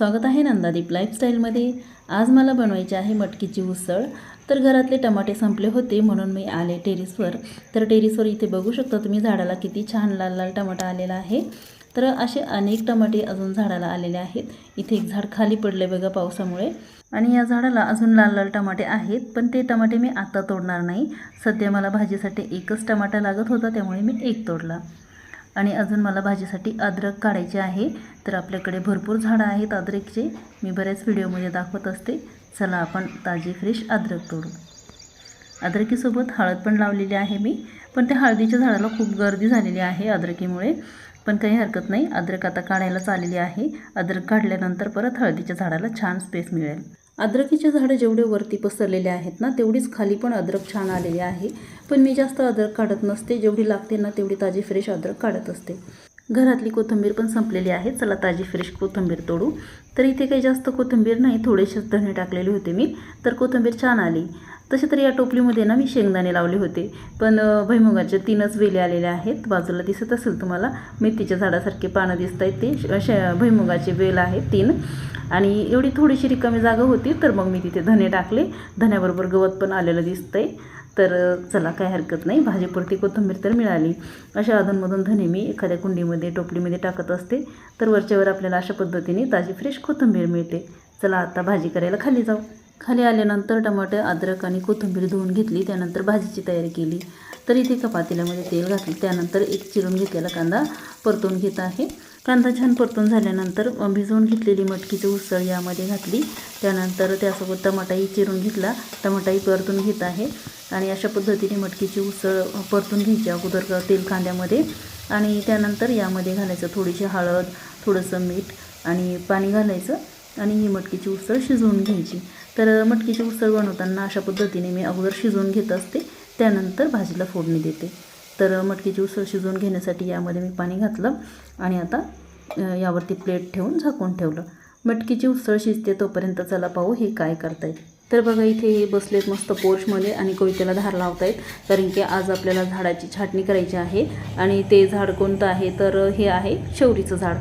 स्वागत आहे नंदादीप लाईफस्टाईलमध्ये आज मला बनवायची आहे मटकीची उसळ. तर घरातले टमाटे संपले होते म्हणून मी आले टेरिसवर. तर टेरिसवर इथे बघू शकता तुम्ही झाडाला किती छान लाल लाल टमाटा आलेला आहे. तर असे अनेक टमाटे अजून झाडाला आलेले आहेत. इथे एक झाड खाली पडले बघा पावसामुळे. आणि या झाडाला अजून लाल लाल टमाटे आहेत पण ते टमाटे मी आत्ता तोडणार नाही. सध्या मला भाजीसाठी एकच टमाटा लागत होता त्यामुळे मी एक तोडला. आणि अजून मला भाजीसाठी अद्रक काढायचे आहे. तर आपल्याकडे भरपूर झाडं आहेत अद्रकचे. मी बऱ्याच व्हिडिओमध्ये दाखवत असते. चला आपण ताजी फ्रेश अद्रक तोडू. अद्रकीसोबत हळद पण लावलेली आहे मी. पण त्या हळदीच्या झाडाला खूप गर्दी झालेली आहे अद्रकीमुळे. पण काही हरकत नाही. अद्रक आता काढायलाच आलेली आहे. अद्रक काढल्यानंतर परत हळदीच्या झाडाला छान स्पेस मिळेल. अद्रकीचे झाडं जेवढे वरती पसरलेले आहेत ना तेवढीच खाली पण अद्रक छान आलेली आहे. पण मी जास्त अद्रक काढत नसते जेवढी लागते ना तेवढी ताजी फ्रेश अद्रक काढत असते. घरातली कोथिंबीर पण संपलेली आहे. चला ताजी फ्रेश कोथिंबीर तोडू. तर इथे काही जास्त कोथिंबीर नाही थोडेसेच धणे टाकलेले होते मी. तर कोथिंबीर छान आली. तसे तर या टोपलीमध्ये ना मी शेंगदाणे लावले होते. पण अ, भुईमुगाचे तीनच वेले आलेले आहेत. बाजूला दिसत असेल तुम्हाला मेथीच्या झाडासारखे पानं दिसत आहेत ते श- श- वेल आहेत तीन. आणि एवढी थोडीशी रिकामी जागा होती तर मग मी तिथे धने टाकले. धन्याबरोबर गवत पण आलेलं दिसतंय. तर चला काय हरकत नाही. भाजीपुरती कोथिंबीर तर मिळाली. अशा अधूनमधून धने मी एखाद्या कुंडीमध्ये टोपलीमध्ये टाकत असते. तर वरच्यावर आपल्याला अशा पद्धतीने ताजी फ्रेश कोथिंबीर मिळते. चला आता भाजी करायला खाली जाऊ. खाली आल्यानंतर टमाटे अद्रक आणि कोथिंबीर धुवून घेतली. त्यानंतर भाजीची तयारी केली. तर इथे एका पातेल्यामध्ये तेल घातलं. त्यानंतर एक चिरून घेतलेला कांदा परतून घेत आहे. कांदा छान परतून झाल्यानंतर भिजवून घेतलेली मटकीची उसळ यामध्ये घातली. त्यानंतर त्यासोबत टमाटाही चिरून घेतला. टमाटाही परतून घेत आहे. आणि अशा पद्धतीने मटकीची उसळ परतून घ्यायची अगोदर तेल कांद्यामध्ये. आणि त्यानंतर यामध्ये घालायचं थोडीशी हळद थोडंसं मीठ आणि पाणी घालायचं आणि ही मटकीची उसळ शिजवून घ्यायची. तर मटकीची उसळ बनवताना अशा पद्धतीने मी अगोदर शिजवून घेत असते. त्यानंतर भाजीला फोडणी देते. तर मटकीची उसळ शिजवून घेण्यासाठी यामध्ये मी पाणी घातलं आणि आता यावरती प्लेट ठेवून झाकून ठेवलं. मटकीची उसळ शिजते तोपर्यंत चला पाहू हे काय करतायत. तर बघा इथे हे बसलेत मस्त पोर्चमध्ये आणि कवितेला धार लावतायत कारण की आज आपल्याला झाडाची छाटणी करायची आहे आणि ते झाड कोणतं आहे? तर हे आहे शेवरीचं झाड.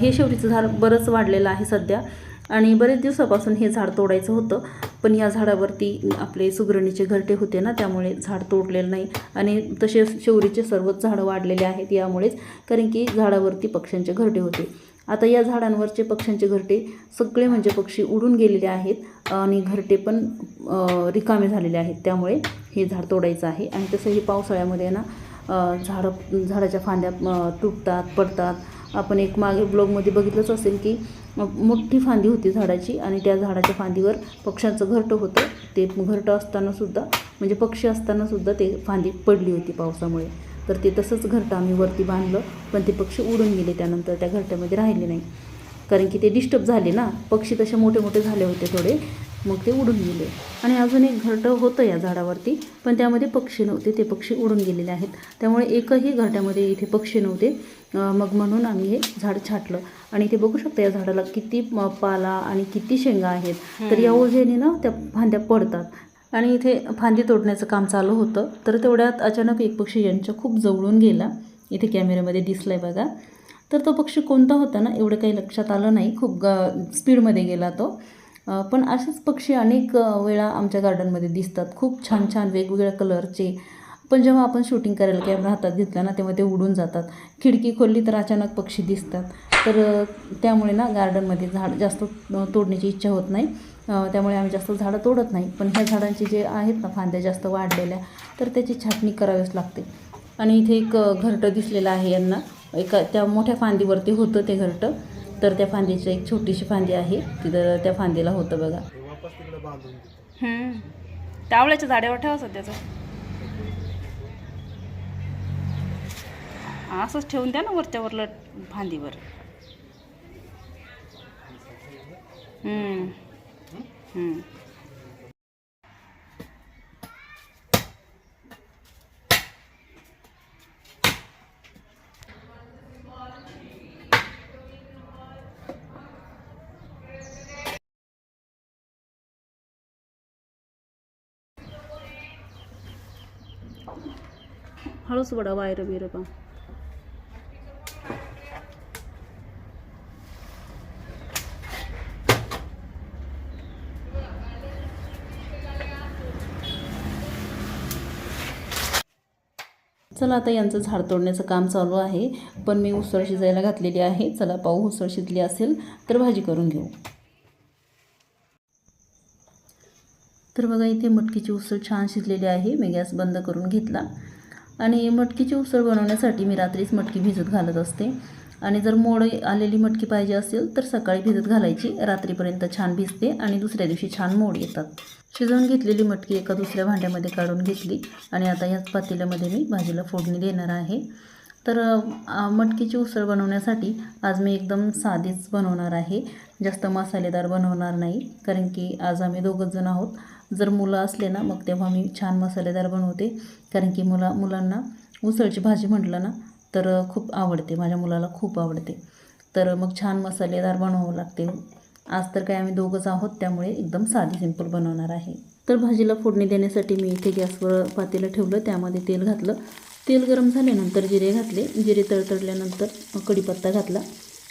हे शेवरीचं झाड बरंच वाढलेलं आहे सध्या. आणि बरेच दिवसापासून हे झाड तोडायचं होतं पण या झाडावरती आपले सुगरणीचे घरटे होते ना त्यामुळे झाड तोडलेलं नाही. आणि तसे शेवरीचे सर्वच झाडं वाढलेले आहेत यामुळेच कारण की झाडावरती पक्ष्यांचे घरटे होते. आता या झाडांवरचे पक्ष्यांचे घरटे सगळे म्हणजे पक्षी उडून गेलेले आहेत आणि घरटे पण रिकामे झालेले आहेत. त्यामुळे हे झाड तोडायचं आहे. आणि तसंही पावसाळ्यामध्ये ना झाडं झाडाच्या फांद्या तुटतात पडतात. आपण एक मागे ब्लॉगमध्ये बघितलंच असेल की मोठी फांदी होती झाडाची आणि त्या झाडाच्या फांदीवर पक्ष्यांचं घरटं होतं. ते घरटं असतानासुद्धा म्हणजे पक्षी असतानासुद्धा ते फांदी पडली होती पावसामुळे. तर ते तसंच घरटं आम्ही वरती बांधलं पण ते पक्षी उडून गेले त्यानंतर त्या घरट्यामध्ये राहिले नाही. कारण की ते डिस्टर्ब झाले ना. पक्षी तसे मोठे मोठे झाले होते थोडे. मग ते उडून गेले. आणि अजून एक घरटं होतं या झाडावरती पण त्यामध्ये पक्षी नव्हते ते पक्षी उडून गेलेले आहेत. त्यामुळे एकही घरट्यामध्ये इथे पक्षी नव्हते. मग म्हणून आम्ही हे झाड छाटलं. आणि इथे बघू शकता या झाडाला किती पाला आणि किती शेंगा आहेत. तर या ओझेने ना त्या फांद्या पडतात. आणि इथे फांदी तोडण्याचं काम चालू होतं. तर तेवढ्यात अचानक एक पक्षी यांच्या खूप जवळून गेला. इथे कॅमेऱ्यामध्ये दिसलाय बघा. तर तो पक्षी कोणता होता ना एवढं काही लक्षात आलं नाही. खूप ग स्पीडमध्ये गेला तो. पण असेच पक्षी अनेक वेळा आमच्या गार्डनमध्ये दिसतात. खूप छान छान वेगवेगळ्या कलरचे पण जेव्हा आपण शूटिंग करायला कॅमेरा हातात घेतला ना तेव्हा ते उडून जातात. खिडकी खोलली तर अचानक पक्षी दिसतात. तर त्यामुळे ना गार्डनमध्ये झाड जास्त तोडण्याची इच्छा होत नाही. त्यामुळे आम्ही जास्त झाडं तोडत नाही. पण ह्या झाडांचे जे आहेत ना फांद्या जास्त वाढलेल्या तर त्याची छाटणी करावीच लागते. आणि इथे एक घरटं दिसलेलं आहे यांना. एका त्या मोठ्या फांदीवरती होतं ते घरटं. तर त्या फांदीची एक छोटीशी फांदी आहे तिथं त्या फांदीला होतं बघा हम्म. टावळ्याच्या झाडावर ठेवा सध्याचं असंच ठेवून द्या ना वरच्या वरलं फांदीवर हम्म. हम्म. हळूच वडा वायर बिर पा चला आता यांचं झाड तोडण्याचं काम चालू आहे. पण मी उसळ शिजायला घातलेली आहे. चला पाहू उसळ शिजली असेल तर भाजी करून घेऊ. तर बघा इथे मटकीची उसळ छान शिजलेली आहे. मी गॅस बंद करून घेतला. आणि मटकीची उसळ बनवण्यासाठी मी रात्रीच मटकी भिजत घालत असते. आणि जर मोड आलेली मटकी पाहिजे असेल तर सकाळी भिजत घालायची. रात्रीपर्यंत छान भिजते आणि दुसऱ्या दिवशी छान मोड येतात. शिजवून घेतलेली मटकी एका दुसऱ्या भांड्यामध्ये काढून घेतली. आणि आता याच पातेल्यामध्ये मी भाजीला फोडणी देणार आहे. तर मटकीची उसळ बनवण्यासाठी आज मी एकदम साधीच बनवणार आहे. जास्त मसालेदार बनवणार नाही. कारण की आज आम्ही दोघंच जण आहोत. जर मुलं असले ना मग तेव्हा मी छान मसालेदार बनवते. कारण की मुला मुलांना उसळची भाजी म्हटलं ना तर खूप आवडते. माझ्या मुलाला खूप आवडते. तर मग छान मसालेदार बनवावं लागते. आज तर काय आम्ही दोघंच आहोत त्यामुळे एकदम साधी सिंपल बनवणार आहे. तर भाजीला फोडणी देण्यासाठी मी इथे गॅसवर पातेलं ठेवलं. त्यामध्ये तेल घातलं. तेल गरम झाल्यानंतर जिरे घातले. जिरे तळतळल्यानंतर कढीपत्ता घातला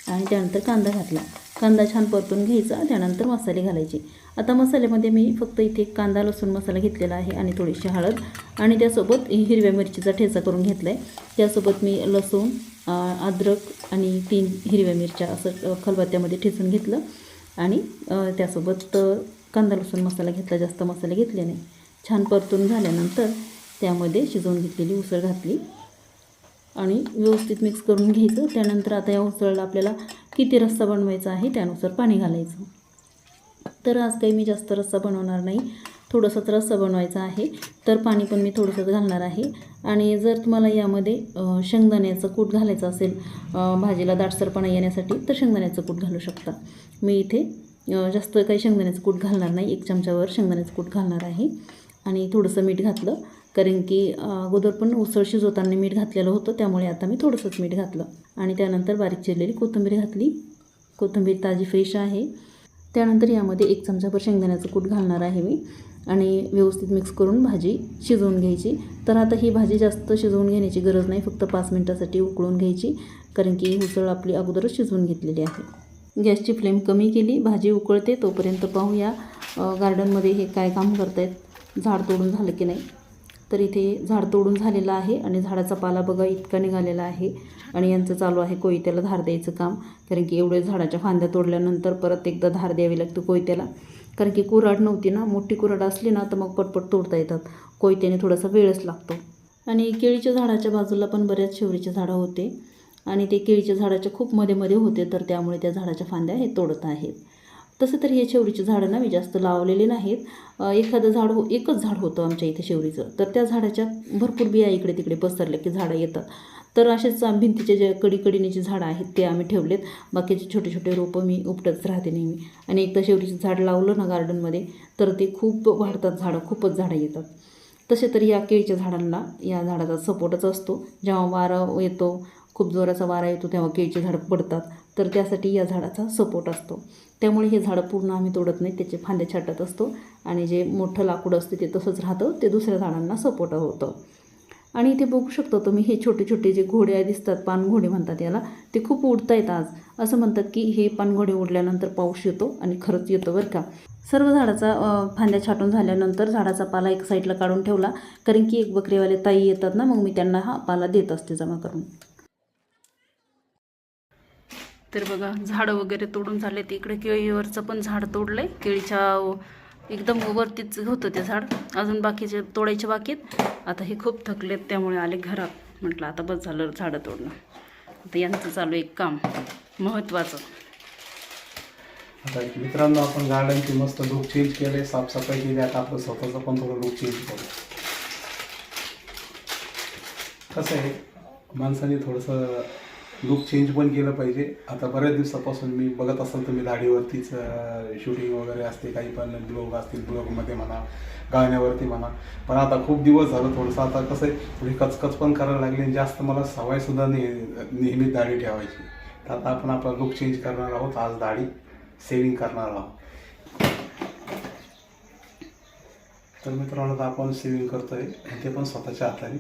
आणि त्यानंतर कांदा घातला. कांदा छान परतून घ्यायचा त्यानंतर मसाले घालायचे. आता मसाल्यामध्ये मी फक्त इथे कांदा लसूण मसाला घेतलेला आहे आणि थोडीशी हळद आणि त्यासोबत हिरव्या मिरचीचा ठेचा करून घेतला आहे त्यासोबत मी लसूण अद्रक आणि तीन हिरव्या मिरच्या असं खलबत्त्यामध्ये ठेचून घेतलं आणि त्यासोबत कांदा लसूण मसाला घेतला. जास्त मसाले घेतले नाही. छान परतून झाल्यानंतर त्यामध्ये शिजवून घेतलेली उसळ घातली. आणि व्यवस्थित मिक्स करून घ्यायचं. त्यानंतर आता या उसळला आपल्याला किती रस्सा बनवायचा आहे त्यानुसार पाणी घालायचं. तर आज काही मी जास्त रस्सा बनवणार नाही. थोडंसंच रस्सा बनवायचा आहे. तर पाणी पण मी थोडंसंच घालणार आहे. आणि जर तुम्हाला यामध्ये शेंगदाण्याचं कूट घालायचं असेल भाजीला दाटसरपणा येण्यासाठी तर शेंगदाण्याचं कूट घालू शकता. मी इथे जास्त काही शेंगदाण्याचं कूट घालणार नाही. एक चमच्यावर शेंगदाण्याचं कूट घालणार आहे. आणि थोडंसं मीठ घातलं. कारण की अगोदर पण उसळ शिजवताना मीठ घातलेलं होतं त्यामुळे आता मी थोडंसंच मीठ घातलं. आणि त्यानंतर बारीक चिरलेली कोथिंबीर घातली. कोथिंबीर ताजी फ्रेश आहे. त्यानंतर यामध्ये एक चमचाभर शेंगदाण्याचं कूट घालणार आहे मी. आणि व्यवस्थित मिक्स करून भाजी शिजवून घ्यायची. तर आता ही भाजी जास्त शिजवून घेण्याची गरज नाही फक्त पाच मिनटासाठी उकळून घ्यायची. कारण की उसळ आपली अगोदरच शिजवून घेतलेली आहे. गॅसची फ्लेम कमी केली. भाजी उकळते तोपर्यंत पाहूया गार्डनमध्ये हे काय काम करतायत. झाड तोडून झालं की नाही. तर इथे झाड तोडून झालेलं आहे आणि झाडाचा पाला बघा इतका निघालेला आहे. आणि यांचं चालू आहे कोयत्याला धार द्यायचं काम. कारण की एवढे झाडाच्या फांद्या तोडल्यानंतर परत एकदा धार द्यावी लागते कोयत्याला. कारण की कुऱ्हाड नव्हती ना मोठी कुऱ्हाड असली ना तर मग पटपट तोडता येतात. कोयत्याने थोडासा वेळच लागतो. आणि केळीच्या झाडाच्या बाजूला पण बऱ्याच शेवरीचे झाडं होते. आणि ते केळीच्या झाडाच्या खूप मध्ये मध्ये होते तर त्यामुळे त्या झाडाच्या फांद्या हे तोडत आहेत. तसं तर हे शेवरीचे झाडं ना मी जास्त लावलेले नाहीत. एखादं झाड हो एकच झाड होतं आमच्या इथे शेवरीचं. तर त्या झाडाच्या भरपूर बिया इकडे तिकडे पसरल्या की झाडं येतात. तर असेच भिंतीचे जे कडीकडीने जे झाडं आहेत ते आम्ही ठेवलेत. बाकीचे छोटे छोटे रोपं मी उपटत राहते नेहमी. आणि एकदा शेवटीचं झाड लावलं ना गार्डनमध्ये तर ते खूप वाढतात झाडं खूपच झाडं येतात. तसे तर या केळीच्या झाडांना या झाडाचा सपोर्टच असतो. जेव्हा वारा येतो खूप जोराचा वारा येतो तेव्हा केळीचे झाडं पडतात. तर त्यासाठी या झाडाचा सपोर्ट असतो. त्यामुळे हे झाडं पूर्ण आम्ही तोडत नाही त्याचे फांदे छाटत असतो आणि जे मोठं लाकूड असते ते तसंच राहतं ते दुसऱ्या झाडांना सपोर्ट होतं. आणि इथे बघू शकतो तुम्ही हे छोटे छोटे जे घोडे दिसतात पानघोडे म्हणतात याला ते खूप उडत आहेत आज. असं म्हणतात की हे पानघोडे उडल्यानंतर पाऊस येतो आणि खरंच येतो बरं का. सर्व झाडाचा फांद्या छाटून झाल्यानंतर झाडाचा पाला एक साईडला काढून ठेवला कारण की एक बकरीवाले ताई येतात ना मग मी त्यांना हा पाला देत असते जमा करून. तर बघा झाडं वगैरे तोडून झाले ते इकडे केळीवरचं पण झाड तोडलं आहे केळीच्या एकदम वरतीच होतं ते झाड. अजून बाकीचे तोडायचे बाकीत आता हे खूप थकलेत त्यामुळे आले घरात. म्हटलं आता बस झालं झाडं तोडणं. आता यांचं चालू एक काम महत्त्वाचं आता मित्रांनो आपण गार्डनची मस्त लुक चेंज केले साफसफाई केली आता आपलं स्वतःचं पण थोडं लुक चेंज करू कसं आहे? माणसाने थोडंसं लुक चेंज पण केलं पाहिजे. आता बऱ्याच दिवसापासून मी बघत असाल तर मी दाढीवरतीच शूटिंग वगैरे असते काही पण ब्लॉग असतील ब्लॉगमध्ये म्हणा गाण्यावरती म्हणा. पण आता खूप दिवस झालं थोडंसं आता कसं आहे थोडी कचकच पण करायला लागली जास्त मला सवयसुद्धा ने नेहमी दाढी ठेवायची. तर आता आपण आपला लुक चेंज करणार आहोत आज दाढी सेविंग करणार आहोत. तर मित्रांनो आता आपण सेविंग करतोय ते पण स्वतःच्या हाताने.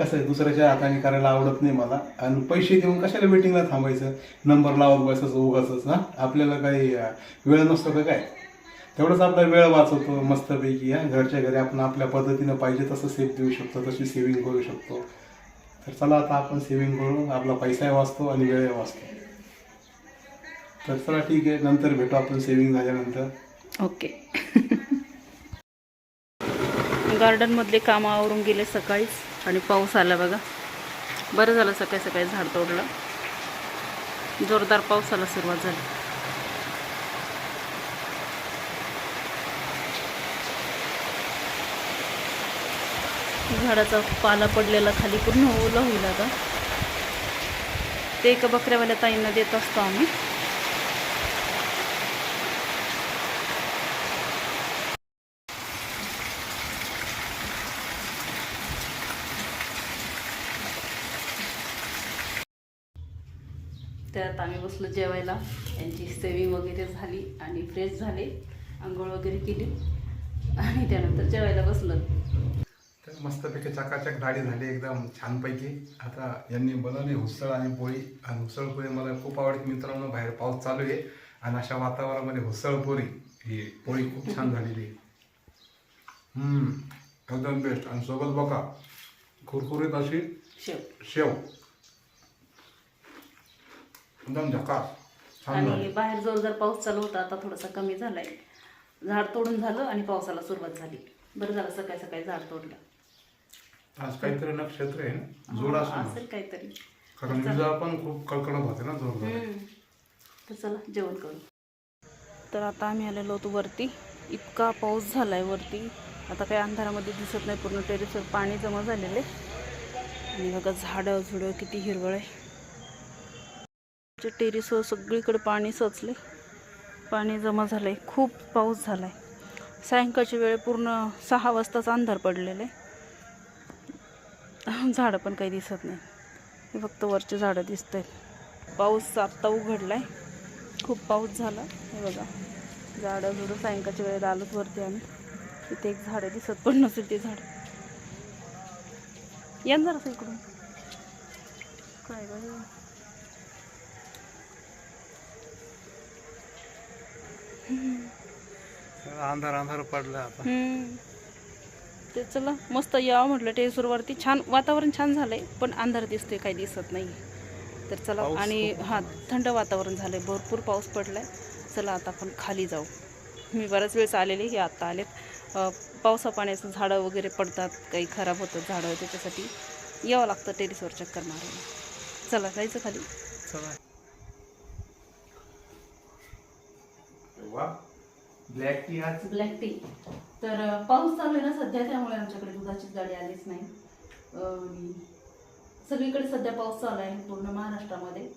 कसं आहे दुसऱ्याच्या हाताने करायला आवडत नाही मला. आणि पैसे देऊन कशाला वेटिंगला थांबायचं? नंबर लावत बसायचं उगाच ना आपल्याला काही वेळ नसतो का काय? तेवढंच आपला वेळ वाचवतो मस्तपैकी हा? घरच्या घरी आपण आपल्या पद्धतीनं पाहिजे तसं सेफ देऊ शकतो तशी सेविंग करू शकतो. तर चला आता आपण सेविंग करू. आपला पैसाही वाचतो आणि वेळही वाचतो. तर चला ठीक आहे नंतर भेटू आपण सेविंग झाल्यानंतर. ओके. गार्डनमधले कामावरून आवरून गेले सकाळीच. आणि पाऊस आला बघा. बरं झालं सकाळी सकाळी झाड तोडलं. जोरदार पावसाला सुरुवात झाली. झाडाचा पाला पडलेला खाली पूर्ण ओला होईल आता. ते एका बकऱ्यावाल्या ताईंना देत असतो आम्ही त्यात आम्ही बसलो जेवायला. यांची सेविंग वगैरे झाली आणि फ्रेश झाले. आंघोळ वगैरे केली. आणि त्यानंतर जेवायला बसलो. तर मस्तपैकी चकाचक डाळी झाली एकदम छानपैकी. आता यांनी बनवली हुसळ आणि पोळी. आणि हुसळ पोळी मला खूप आवडते. मित्रांनो बाहेर पाऊस चालू आहे. आणि अशा वातावरणामध्ये हुसळ पोळी ही पोळी खूप छान झालेली आहे. एकदम बेस्ट आणि सोबत बघा कुरकुरीत अशी शेव. शेव. एकदम झकास छान झाली. आणि बाहेर जोरदार पाऊस चालू होता आता थोडासा कमी झालाय. झाड तोडून झालं आणि पावसाला सुरुवात झाली. बरं झालं सकाळी सकाळी झाड तोडलं. आज काहीतरी नक्षत्र आहे ना? असं असेल काहीतरी. कारण विजा पण खूप कडकडत होते ना जोरदार हम्म. तर चला जेवण करू. तर आता आम्ही आलेलो होतो वरती. इतका पाऊस झालाय वरती. आता काही अंधारामध्ये दिसत नाही पूर्ण टेरेसवर पाणी जमा झालेले आणि बघा झाडं झुडं किती हिरवळ आहे. टेरेसवर सगळीकडे पाणी सचले पाणी जमा झालंय. खूप पाऊस झालाय. सायंकाळची वेळ पूर्ण सहा वाजताच अंधार पडलेले. झाडं पण काही दिसत नाही हे फक्त वरचे झाडं दिसत आहेत पाऊस आत्ता उघडलाय. खूप पाऊस झाला. हे बघा. झाडं झुडं सायंकाळच्या वेळेला आलोच वरती आम्ही. तिथे एक झाडं दिसत पण नसेल ते झाड. या ना जरासं इकडून. काय गं अंधार अंधार पडला आता. ते चला मस्त यावं म्हटलं टेरेसवरती छान वातावरण छान झालंय पण अंधार दिसतोय काही दिसत नाही तर चला आणि हां थंड वातावरण झालंय भरपूर पाऊस पडलाय. चला आता आपण खाली जाऊ. मी बऱ्याच वेळेस आलेले हे आत्ता आलेत. अं, पावसा पाण्याचं झाडं वगैरे पडतात काही खराब होतात झाडं त्याच्यासाठी यावं लागतं टेरेसवर चक्कर मारायला. चला जायचं खाली. चला. वा ब्लॅक टी आज ब्लॅक टी. तर पाऊस चालू आहे ना सध्या त्यामुळे आमच्याकडे दुधाची गाडी आलीच नाही. सगळीकडे सध्या पाऊस चालू आहे पूर्ण महाराष्ट्रामध्ये.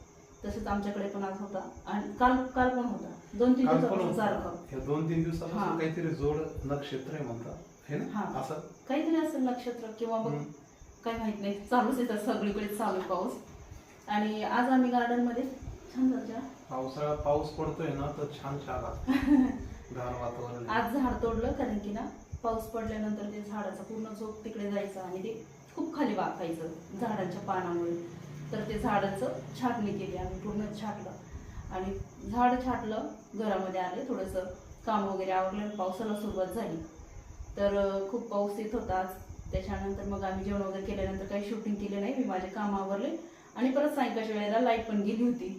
तसेच आमच्याकडे पण आज होता. आणि काल काल पण होता. दोन तीन दिवसापासून. सारखं. दोन तीन हा. दिवसापासून काहीतरी जोड नक्षत्र आहे म्हणतात. हे ना? हा. असं. काहीतरी असेल नक्षत्र किंवा मग. काय माहीत नाही. चालूच आहे तर सगळीकडे चालू आहे पाऊस. आणि आज आम्ही गार्डनमध्ये छान झालं पावसाळा पाऊस पडतोय ना तर छान गार वातावरण. आहे. आज झाड तोडलं कारण की ना पाऊस पडल्यानंतर ते झाडाचा पूर्ण झोप तिकडे जायचं आणि ते खूप खाली वाकायचं झाडाच्या पानामुळे तर ते झाडाचं छाटणी केली आम्ही पूर्ण छाटलं. आणि झाड छाटलं घरामध्ये आले थोडंसं काम वगैरे आवरलं पावसाला सुरुवात झाली. तर अं, खूप पाऊस येत होता आज. त्याच्यानंतर मग आम्ही जेवण वगैरे केल्यानंतर काही शूटिंग केले नाही मी माझे काम आवरले. आणि परत सायंकाळच्या वेळेला लाइट पण गेली होती.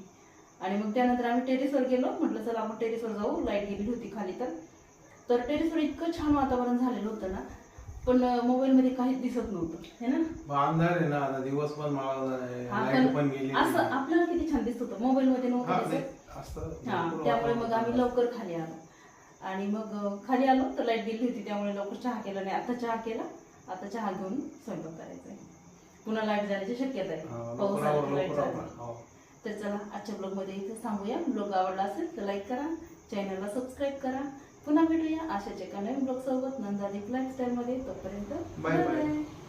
आणि मग त्यानंतर आम्ही टेरेसवर गेलो. म्हटलं चला आपण टेरेसवर जाऊ. लाइट गेली होती खाली तर. तर टेरेसवर इतकं छान वातावरण झालेलं होतं ना पण मोबाईलमध्ये काहीच दिसत नव्हतं. है ना? मग अंधार आहे ना आता दिवस पण लाइट पण गेली असं आपल्याला किती छान दिसत होतं. मोबाईलमध्ये नव्हतं हा त्यामुळे मग आम्ही लवकर खाली आलो. आणि मग खाली आलो तर लाइट गेली होती. त्यामुळे लवकर चहा केला नाही. आता चहा केला. आता चहा घेऊन स्वयंपाक करायचा आहे. पुन्हा लाइट जाण्याची शक्यता हा, आहे पाऊस आला लाइट जाणार. तर चला आजच्या ब्लॉगमध्ये इथेच थांबूया ब्लॉग आवडला असेल तर लाईक करा चॅनलला सबस्क्राईब करा पुन्हा भेटूया अशाच एका नवीन ब्लॉग सोबत नंदादीप लाईफस्टाईलमध्ये तोपर्यंत bye. bye.